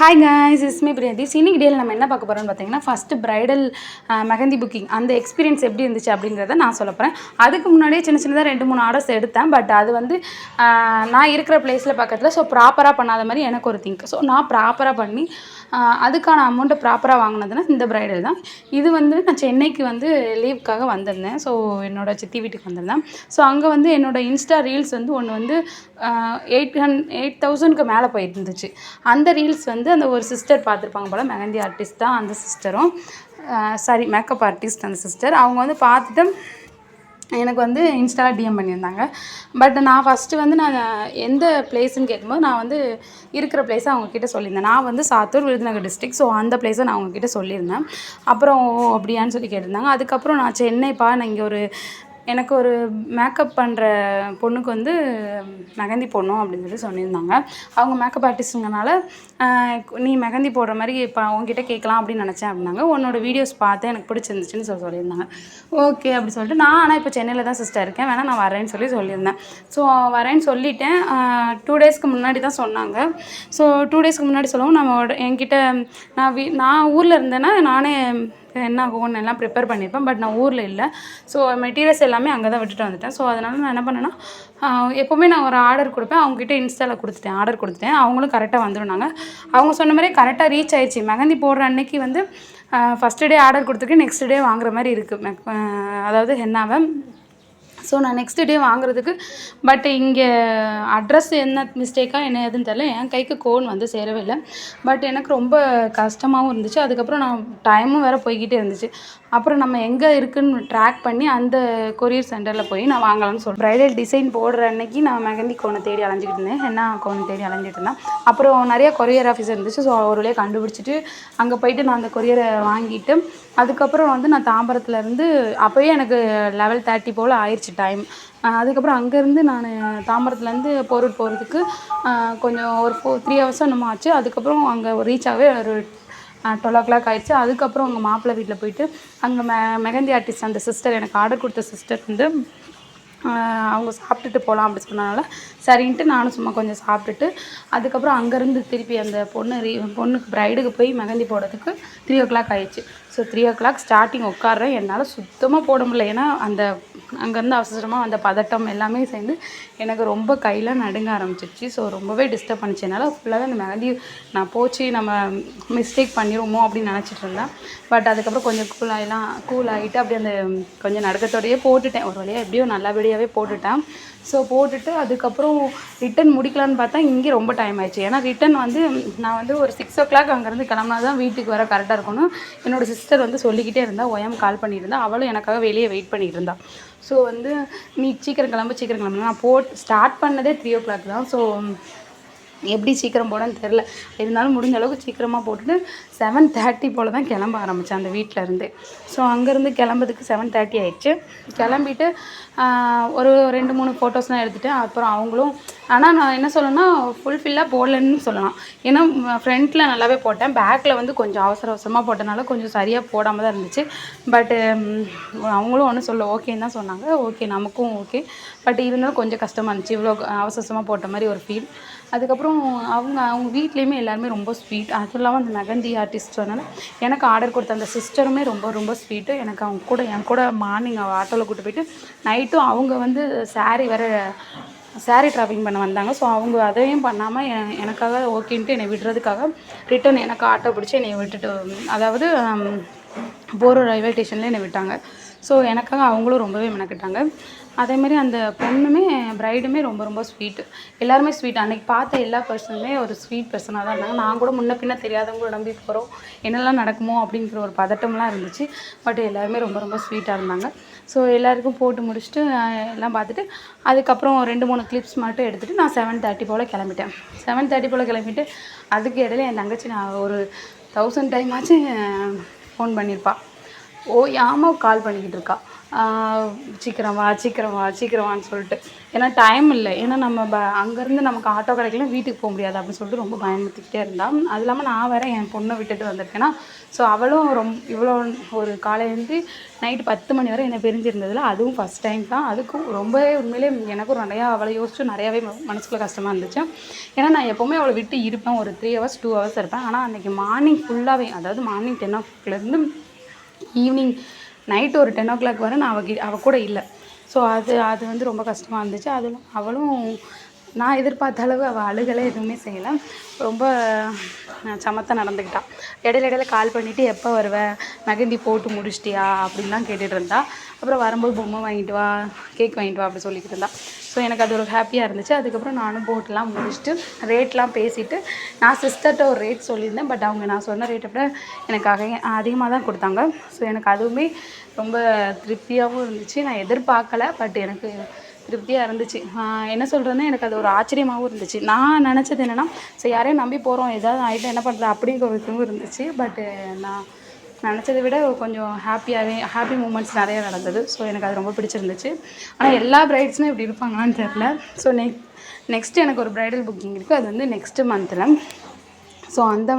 Hi guys இஸ்மி பிரியதீஸ் இன்னைக்கு டேல நம்ம என்ன பார்க்க போகிறோம்னு பார்த்தீங்கன்னா ஃபஸ்ட்டு ப்ரைடல் மெஹந்தி புக்கிங் அந்த எக்ஸ்பீரியன்ஸ் எப்படி இருந்துச்சு அப்படிங்கிறத நான் சொல்ல போகிறேன் அதுக்கு முன்னாடியே சின்ன சின்னதாக ரெண்டு மூணு ஆர்டர்ஸ் எடுத்தேன். பட் அது வந்து நான் இருக்கிற பிளேஸில் பக்கத்தில் ஸோ ப்ராப்பராக பண்ணாத மாதிரி எனக்கு ஒரு திங்க் ஸோ நான் ப்ராப்பராக பண்ணி அதுக்கான அமௌண்ட்டை ப்ராப்பராக வாங்கினதுன்னா இந்த ப்ரைடல் தான். இது வந்து நான் சென்னைக்கு வந்து லீவுக்காக வந்திருந்தேன். ஸோ என்னோட சித்தி வீட்டுக்கு வந்திருந்தேன். ஸோ அங்கே வந்து என்னோட இன்ஸ்டா ரீல்ஸ் வந்து ஒன்று வந்து எயிட் ஹண்ட் எயிட் தௌசண்ட்க்கு மேலே போயிட்டு இருந்துச்சு அந்த ரீல்ஸ் வந்து அந்த ஒரு சிஸ்டர் பார்த்துருப்பாங்க போல் மெஹந்தி ஆர்டிஸ்ட் தான் அந்த சிஸ்டரும் சாரி மேக்கப் ஆர்டிஸ்ட் அந்த சிஸ்டர் அவங்க வந்து பார்த்துட்டு எனக்கு வந்து இன்ஸ்டாவில் டிஎம் பண்ணியிருந்தாங்க. பட் நான் ஃபஸ்ட்டு வந்து நான் எந்த பிளேஸ்ன்னு கேட்கும்போது நான் வந்து இருக்கிற பிளேஸை அவங்கக்கிட்ட சொல்லியிருந்தேன். நான் வந்து சாத்தூர் விருதுநகர் டிஸ்ட்ரிக் ஸோ அந்த பிளேஸை நான் அவங்கக்கிட்ட சொல்லியிருந்தேன். அப்புறம் ஓ, அப்படியான்னு சொல்லி கேட்டிருந்தாங்க. அதுக்கப்புறம் நான் சென்னைப்பா நான் இங்கே ஒரு எனக்கு ஒரு மேக்கப் பண்ணுற பொண்ணுக்கு வந்து மெஹந்தி போடணும் அப்படின்னு சொல்லி சொல்லியிருந்தாங்க. அவங்க மேக்கப் ஆர்டிஸ்ட்டுங்கனால நீ மெஹந்தி போடுற மாதிரி இப்போ அவங்ககிட்ட கேட்கலாம் அப்படின்னு நினச்சேன் அப்படின்னாங்க. உன்னோட வீடியோஸ் பார்த்து எனக்கு பிடிச்சிருந்துச்சுன்னு சொல்லி சொல்லியிருந்தாங்க. ஓகே அப்படி சொல்லிட்டு நான் ஆனால் இப்போ சென்னையில் தான் சிஸ்டர் இருக்கேன். வேணால் நான் வரேன்னு சொல்லி சொல்லியிருந்தேன். ஸோ வரேன்னு சொல்லிட்டேன். டூ டேஸ்க்கு முன்னாடி தான் சொன்னாங்க. ஸோ டூ டேஸ்க்கு முன்னாடி சொல்லவும் நம்ம என்கிட்ட நான் வீ நான் ஊரில் இருந்தேன்னா நானே என்ன ஆகும் எல்லாம் ப்ரிப்பேர் பண்ணியிருப்பேன் பட் நான் ஊரில் இல்லை. ஸோ மெட்டீரியல்ஸ் எல்லாமே அங்கே தான் விட்டுட்டு வந்துட்டேன். ஸோ அதனால் நான் என்ன பண்ணேன்னா எப்போவுமே நான் ஒரு ஆர்டர் கொடுப்பேன். அவங்ககிட்ட இன்ஸ்டாவில் கொடுத்துட்டேன் ஆர்டர் கொடுத்துட்டேன். அவங்களும் கரெக்டாக வந்துருந்தாங்க அவங்க சொன்ன மாதிரி கரெக்டாக ரீச் ஆயிடுச்சு. மெகந்தி போடுற அன்னைக்கு வந்து ஃபஸ்ட்டு டே ஆர்டர் கொடுத்துருக்கு நெக்ஸ்ட் டே வாங்குற மாதிரி இருக்குது அதாவது ஹென்னாவை. ஸோ நான் நெக்ஸ்ட் டே வாங்குறதுக்கு பட் இங்கே அட்ரஸ் என்ன மிஸ்டேக்காக என்ன எதுன்னு தெரில என் கைக்கு கோன் வந்து சேரவே இல்லை. பட் எனக்கு ரொம்ப கஷ்டமாகவும் இருந்துச்சு. அதுக்கப்புறம் நான் டைமும் வேறு போய்கிட்டே இருந்துச்சு. அப்புறம் நம்ம எங்கே இருக்குன்னு ட்ராக் பண்ணி அந்த கொரியர் சென்டரில் போய் நான் வாங்கலாம்னு சொல்கிறேன் ப்ரைடல் டிசைன் போடுற அன்னைக்கு நான் மெஹந்தி கோனை தேடி அலைஞ்சிக்கிட்டு இருந்தேன். என்ன கோனை தேடி அலைஞ்சிட்டு இருந்தேன். அப்புறம் நிறைய கொரியர் ஆஃபீஸ் இருந்துச்சு. ஸோ ஒரு வழியாக கண்டுபிடிச்சிட்டு அங்கே போயிட்டு நான் அந்த கொரியரை வாங்கிட்டு அதுக்கப்புறம் வந்து நான் தாம்பரத்துலேருந்து அப்போயே எனக்கு லெவல் தேர்ட்டி போல் ஆயிடுச்சு டைம் அதுக்கப்புறம் அங்கேருந்து நான் தாம்பரத்துலேருந்து போரூர் போகிறதுக்கு கொஞ்சம் ஒரு ஃபோர் த்ரீ ஹவர்ஸ் என்னமோ ஆச்சு. அதுக்கப்புறம் அங்கே ரீச் ஆகவே ஒரு டுவெல் ஓ கிளாக் ஆயிடுச்சு. அதுக்கப்புறம் அவங்க மாப்பிள்ளை வீட்டில் போயிட்டு அங்கே மெ மெஹந்தி ஆர்டிஸ்ட் அந்த சிஸ்டர் எனக்கு ஆர்டர் கொடுத்த சிஸ்டர் வந்து அவங்க சாப்பிட்டுட்டு போகலாம் அப்படி சொன்னனால சரின்ட்டு நானும் சும்மா கொஞ்சம் சாப்பிட்டுட்டு அதுக்கப்புறம் அங்கேருந்து திருப்பி அந்த பொண்ணு ரீ பொண்ணுக்கு ப்ரைடுக்கு போய் மெஹந்தி போடுறதுக்கு த்ரீ ஓ கிளாக் ஆயிடுச்சு. So three o'clock starting உட்காடுறேன் என்னால் சுத்தமாக போட முடியல. ஏன்னா அந்த அங்கேருந்து அவசரமாக அந்த பதட்டம் எல்லாமே சேர்ந்து எனக்கு ரொம்ப கையில் நடுங்க ஆரம்பிச்சிருச்சு. ஸோ ரொம்பவே டிஸ்டர்ப் பண்ணிச்சு. என்னால் ஃபுல்லாகவே அந்த மெஹந்தி நான் போச்சு நம்ம மிஸ்டேக் பண்ணிடுவோமோ அப்படின்னு நினச்சிட்டு இருந்தேன். பட் அதுக்கப்புறம் கொஞ்சம் கூல் ஆகிலாம் கூல் ஆகிட்டு அப்படியே அந்த கொஞ்சம் நடுக்கத்தோடையே போட்டுட்டேன். ஒரு வழியாக எப்படியோ நல்லபடியாகவே போட்டுட்டேன். ஸோ போட்டுட்டு அதுக்கப்புறம் ரிட்டன் முடிக்கலான்னு பார்த்தா இங்கே ரொம்ப டைம் ஆயிடுச்சு. ஏன்னா ரிட்டன் வந்து நான் வந்து ஒரு சிக்ஸ் ஓ கிளாக் அங்கேருந்து கிளம்புனா தான் வீட்டுக்கு வர கரெக்டாக இருக்கணும் என்னோட சிஸ்டர் வந்து சொல்லிக்கிட்டே இருந்தால் ஒயம் கால் பண்ணியிருந்தா அவளும் எனக்காக வெளியே வெயிட் பண்ணிட்டு இருந்தாள் ஸோ வந்து நீ சீக்கிரம் கிளம்பு சீக்கிரம் கிளம்பு நான் போட் ஸ்டார்ட் பண்ணதே த்ரீ ஓ கிளாக் தான். ஸோ எப்படி சீக்கிரம் போடன்னு தெரில இருந்தாலும் முடிஞ்ச அளவுக்கு சீக்கிரமாக போட்டுட்டு செவன் தேர்ட்டி போல் தான் கிளம்ப ஆரம்பித்தேன் அந்த வீட்டில் இருந்து. ஸோ அங்கேருந்து கிளம்புறதுக்கு செவன் தேர்ட்டி ஆயிடுச்சு. கிளம்பிட்டு ஒரு ரெண்டு மூணு ஃபோட்டோஸ்லாம் எடுத்துகிட்டு அப்புறம் அவங்களும் ஆனால் நான் என்ன சொல்லணும்னா ஃபுல்ஃபில்லாக போடலன்னு சொல்லலாம். ஏன்னா ஃப்ரண்ட்டில் நல்லாவே போட்டேன். பேக்கில் வந்து கொஞ்சம் அவசர அவசரமாக போட்டனால கொஞ்சம் சரியாக போடாமல் தான் இருந்துச்சு. பட்டு அவங்களும் ஒன்றும் சொல்ல ஓகேன்னு தான் சொன்னாங்க. ஓகே நமக்கும் ஓகே பட் இருந்தாலும் கொஞ்சம் கஷ்டமாக இருந்துச்சு. இவ்வளோ அவசரமாக போட்ட மாதிரி ஒரு ஃபீல் அதுக்கப்புறம் அவங்க அவங்க வீட்லேயுமே எல்லாருமே ரொம்ப ஸ்வீட் அதுவும் இல்லாமல் அந்த மெகந்தி ஆர்டிஸ்ட்னால எனக்கு ஆர்டர் கொடுத்த அந்த சிஸ்டருமே ரொம்ப ரொம்ப ஸ்வீட்டு எனக்கு அவங்க கூட என் கூட மார்னிங் ஆட்டோவில் கூட்டு போயிட்டு நைட்டும் அவங்க வந்து saree வேற saree ட்ராவலிங் பண்ண வந்தாங்க. ஸோ அவங்க அதையும் பண்ணாமல் எனக்காக ஓகேன்ட்டு என்னை விடுறதுக்காக ரிட்டன் எனக்கு ஆட்டோ பிடிச்சி என்னை விட்டுட்டு அதாவது போரூர் ரயில்வே ஸ்டேஷனில் என்னை விட்டாங்க. ஸோ எனக்காக அவங்களும் ரொம்பவே மெனக்கிட்டாங்க. அதேமாரி அந்த பொண்ணுமே ப்ரைடுமே ரொம்ப ரொம்ப ஸ்வீட்டு எல்லாருமே ஸ்வீட் அன்னைக்கு பார்த்த எல்லா பர்சனுமே ஒரு ஸ்வீட் பர்சனாக தான் இருந்தாங்க. நான் கூட முன்ன பின்ன தெரியாதவங்கள நம்பி போகிறோம் என்னெல்லாம் நடக்குமோ அப்படிங்கிற ஒரு பதட்டம்லாம் இருந்துச்சு. பட் எல்லாருமே ரொம்ப ரொம்ப ஸ்வீட்டாக இருந்தாங்க. ஸோ எல்லாருக்கும் போட்டு முடிச்சுட்டு எல்லாம் பார்த்துட்டு அதுக்கப்புறம் ரெண்டு மூணு கிளிப்ஸ் மட்டும் எடுத்துகிட்டு நான் செவன் தேர்ட்டி போல் கிளம்பிட்டேன். செவன் தேர்ட்டி போல் கிளம்பிட்டு அதுக்கு இடையில என் தங்கச்சி நான் ஒரு தௌசண்ட் டைம் ஆச்சு ஃபோன் பண்ணியிருப்பாள் ஓயாமல் கால் பண்ணிக்கிட்டு இருக்கா? சீக்கிரம் வா சீக்கிரம் வா சீக்கிரம் வான்னு சொல்லிட்டு. ஏன்னா டைம் இல்லை. ஏன்னா நம்ம ப அங்கேருந்து நமக்கு ஆட்டோ கிடைக்கல வீட்டுக்கு போக முடியாது அப்படின்னு சொல்லிட்டு ரொம்ப பயமுறுத்திக்கிட்டே இருந்தான் அது இல்லாமல் நான் வேறு என் பொண்ணை விட்டுட்டு வந்திருக்கேன்னா ஸோ அவளும் ரொம்ப இவ்வளோ ஒரு காலையிலேருந்து நைட்டு பத்து மணி வரை என்னை பிரிஞ்சிருந்ததில் அதுவும் ஃபஸ்ட் டைம் தான். அதுக்கும் ரொம்பவே உண்மையிலே எனக்கும் நிறையா அவளை யோசிச்சு நிறையாவே மனசுக்குள்ளே மனசுக்குள்ள கஷ்டமாக இருந்துச்சு. ஏன்னா நான் எப்போவுமே அவளை விட்டு இருப்பேன். ஒரு த்ரீ ஹவர்ஸ் டூ ஹவர்ஸ் இருப்பேன். ஆனால் அன்றைக்கி மார்னிங் ஃபுல்லாகவே அதாவது மார்னிங் டென் ஓ கிளாக்லேருந்து ஈவினிங் நைட் ஒரு டென் ஓ கிளாக் வரை நான் அவ அவள் கூட இல்லை. ஸோ அது அது வந்து ரொம்ப கஷ்டமாக இருந்துச்சு. அதுவும் அவளும் நான் எதிர்பார்த்த அளவு அவள் அழுகலை எதுவுமே செய்யலை. ரொம்ப சமத்தாக நடந்துக்கிட்டாள் இடையில இடையில கால் பண்ணிவிட்டு எப்போ வருவ? மெகந்தி போட்டு முடிச்சிட்டியா? அப்படின்லாம் கேட்டுகிட்டு இருந்தா. அப்புறம் வரும்போது பொம்மை வாங்கிட்டு வா கேக் வாங்கிட்டு வா அப்படி சொல்லிக்கிட்டு இருந்தா. ஸோ எனக்கு அது ஒரு ஹாப்பியாக இருந்துச்சு. அதுக்கப்புறம் நானும் போட்டுலாம் முடிச்சுட்டு ரேட்லாம் பேசிவிட்டு நான் சிஸ்டர்கிட்ட ஒரு ரேட் சொல்லியிருந்தேன். பட் அவங்க நான் சொன்ன ரேட்டை விட எனக்கு அதிகமாக தான் கொடுத்தாங்க. ஸோ எனக்கு அதுவுமே ரொம்ப திருப்தியாகவும் இருந்துச்சு. நான் எதிர்பார்க்கல பட் எனக்கு திருப்தியாக இருந்துச்சு. என்ன சொல்கிறதுன்னா எனக்கு அது ஒரு ஆச்சரியமாகவும் இருந்துச்சு. நான் நினச்சது என்னென்னா சரி யாரையும் நம்பி போகிறோம் ஏதாவது ஆகிட்டு என்ன பண்ணுறது அப்படிங்கிற ஒரு இதுவும் இருந்துச்சு. பட்டு நான் நினச்சதை விட கொஞ்சம் ஹாப்பியாகவே ஹாப்பி மூமெண்ட்ஸ் நிறையா நடந்தது. ஸோ எனக்கு அது ரொம்ப பிடிச்சிருந்துச்சு. ஆனால் எல்லா பிரைட்ஸுமே இப்படி இருப்பாங்களான்னு தெரில ஸோ நெக் நெக்ஸ்ட் எனக்கு ஒரு ப்ரைடல் புக்கிங் இருக்குது அது வந்து நெக்ஸ்ட்டு மந்தில் ஸோ அந்த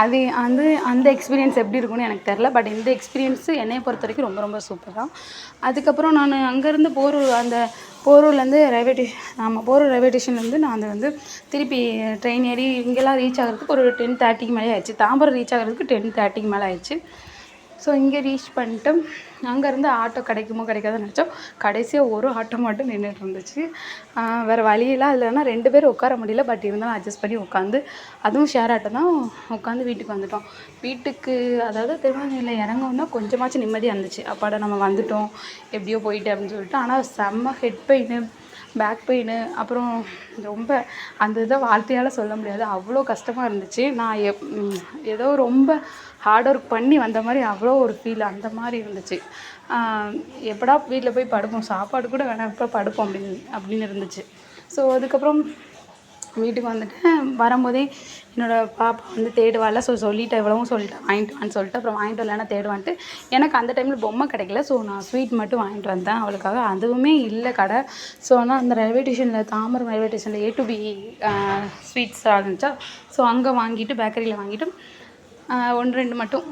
அது வந்து அந்த எக்ஸ்பீரியன்ஸ் எப்படி இருக்கும்னு எனக்கு தெரில பட் இந்த எக்ஸ்பீரியன்ஸு என்னை பொறுத்த வரைக்கும் ரொம்ப ரொம்ப சூப்பர் தான். அதுக்கப்புறம் நான் அங்கேருந்து போரூர் அந்த போரூர்லேருந்து ரயில்வே டேஷன் ஆமாம் போரூர் ரயில்வே ஸ்டேஷன்லேருந்து நான் வந்து திருப்பி ட்ரெயின் ஏறி இங்கெல்லாம் ரீச் ஆகிறதுக்கு ஒரு டென் தேர்ட்டிக்கு மேலே ஆயிடுச்சு. தாம்பரம் ரீச் ஆகிறதுக்கு டென் தேர்ட்டிக்கு மேலே ஆயிடுச்சு. ஸோ இங்கே ரீச் பண்ணிட்டு அங்கேருந்து ஆட்டோ கிடைக்குமோ கிடைக்காதுன்னு நினச்சோம். கடைசியாக ஒரு ஆட்டோ மட்டும் நின்றுட்டு இருந்துச்சு. வேறு வழியெல்லாம் இல்லைன்னா ரெண்டு பேர் உட்கார முடியல. பட் இருந்தாலும் அட்ஜஸ்ட் பண்ணி உட்காந்து அதுவும் ஷேர் ஆட்டோ தான் உட்காந்து வீட்டுக்கு வந்துட்டோம். வீட்டுக்கு அதாவது திருவண்ணாமலையில் இறங்கணும்னா கொஞ்சமாச்சும் நிம்மதியாக இருந்துச்சு. அப்பாடா நம்ம வந்துட்டோம். எப்படியோ போயிட்டு அப்படின்னு சொல்லிட்டு. ஆனால் செம்ம ஹெட் பெயின் பேக் பெயின் அப்புறம் ரொம்ப அந்த இதை வார்த்தையால் சொல்ல முடியாது. அவ்வளோ கஷ்டமாக இருந்துச்சு. நான் எப் ஏதோ ரொம்ப ஹார்ட் ஒர்க் பண்ணி வந்த மாதிரி அவ்வளோ ஒரு ஃபீல் அந்த மாதிரி இருந்துச்சு. எப்படா வீட்டில் போய் படுப்போம்? சாப்பாடு கூட வேணாம் எப்போ படுப்போம்? அப்படின்னு அப்படின்னு இருந்துச்சு. ஸோ அதுக்கப்புறம் வீட்டுக்கு வந்துட்டு வரும்போதே என்னோடய பாப்பா வந்து தேடுவாள் ஸோ சொல்லிவிட்டு இவ்வளவும் சொல்லிட்டேன் வாங்கிட்டு வான்னு சொல்லிட்டு அப்புறம் வாங்கிட்டு வரலன்னா தேடுவான்ட்டு. எனக்கு அந்த டைமில் பொம்மை கிடைக்கல. ஸோ நான் ஸ்வீட் மட்டும் வாங்கிட்டு வந்தேன் அவளுக்காக. அதுவுமே இல்லை கடை. ஸோ ஆனால் அந்த ரயில்வே ஸ்டேஷனில் தாமரம் ரயில்வே ஸ்டேஷனில் ஏ டு பி ஸ்வீட்ஸ் இருந்துச்சா? ஸோ அங்கே வாங்கிட்டு பேக்கரியில் வாங்கிட்டு ஒன்று ரெண்டு மட்டும்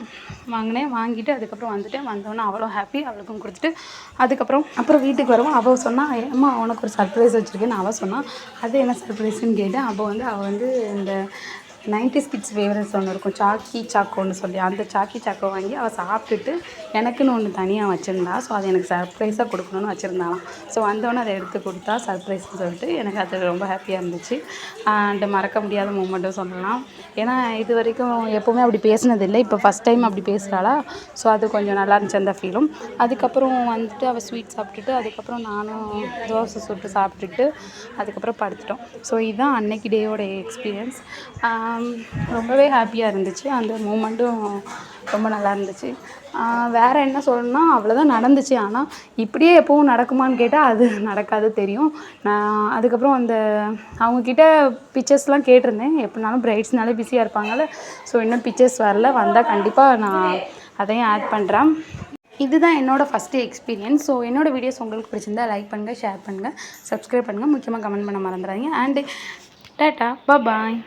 வாங்கினேன். வாங்கிட்டு அதுக்கப்புறம் வந்துட்டேன். வந்தோன்னே அவ்வளோ ஹாப்பி அவளுக்கும் கொடுத்துட்டு அதுக்கப்புறம் அப்புறம் வீட்டுக்கு வரவும். அவள் சொன்னால் அம்மா அவனுக்கு ஒரு சர்ப்ரைஸ் வச்சுருக்கேன்னு அவள் சொன்னான் அது என்ன சர்ப்ரைஸ்ன்னு கேட்டேன். அப்போ வந்து அவள் வந்து இந்த நைன்டி கிட்ஸ் ஃபேவரட்ஸ் ஒன்று இருக்கும். சாக்கி சாக்கோன்னு சொல்லி. அந்த சாக்கி சாக்கோ வாங்கி அவள் சாப்பிட்டுட்டு எனக்குன்னு ஒன்று தனியாக வச்சுருந்தா. ஸோ அது எனக்கு சர்ப்ரைஸாக கொடுக்கணும்னு வச்சுருந்தாலாம் ஸோ வந்தோடனே அதை எடுத்து கொடுத்தா சர்ப்ரைஸ்னு சொல்லிட்டு எனக்கு அது ரொம்ப ஹாப்பியாக இருந்துச்சு. அண்டு மறக்க முடியாத மூமெண்ட்டும் சொல்லலாம். ஏன்னா இது வரைக்கும் எப்போவுமே அப்படி பேசினதில்லை. இப்போ ஃபஸ்ட் டைம் அப்படி பேசுகிறாளா ஸோ அது கொஞ்சம் நல்லா இருந்துச்சு அந்த ஃபீலும் அதுக்கப்புறம் வந்துட்டு அவள் ஸ்வீட் சாப்பிட்டுட்டு அதுக்கப்புறம் நானும் தோசை சுட்டு சாப்பிட்டுட்டு அதுக்கப்புறம் படுத்துட்டோம். ஸோ இதுதான் அன்னைக்கு டேயோட எக்ஸ்பீரியன்ஸ் ரொம்பவே ஹாப்பியாக இருந்துச்சு. அந்த மூமெண்ட்டும் ரொம்ப நல்லா இருந்துச்சு. வேறு என்ன சொல்லணும்னா அவ்வளோதான் நடந்துச்சு. ஆனால் இப்படியே எப்பவும் நடக்குமான்னு கேட்டால் அது நடக்காது தெரியும். நான் அதுக்கப்புறம் அந்த அவங்கக்கிட்ட பிக்சர்ஸ்லாம் கேட்டிருந்தேன். எப்படினாலும் பிரைட்ஸ்னாலே பிஸியாக இருப்பாங்கல்ல. ஸோ இன்னும் பிக்சர்ஸ் வரல. வந்தால் கண்டிப்பாக நான் அதையும் ஆட் பண்ணுறேன் இதுதான் என்னோடய ஃபஸ்ட்டு எக்ஸ்பீரியன்ஸ் ஸோ என்னோடய வீடியோஸ் உங்களுக்கு பிடிச்சிருந்தா லைக் பண்ணுங்கள் ஷேர் பண்ணுங்கள் சப்ஸ்கிரைப் பண்ணுங்கள் முக்கியமாக கமெண்ட் பண்ண மறந்துடாதீங்க. And tata bye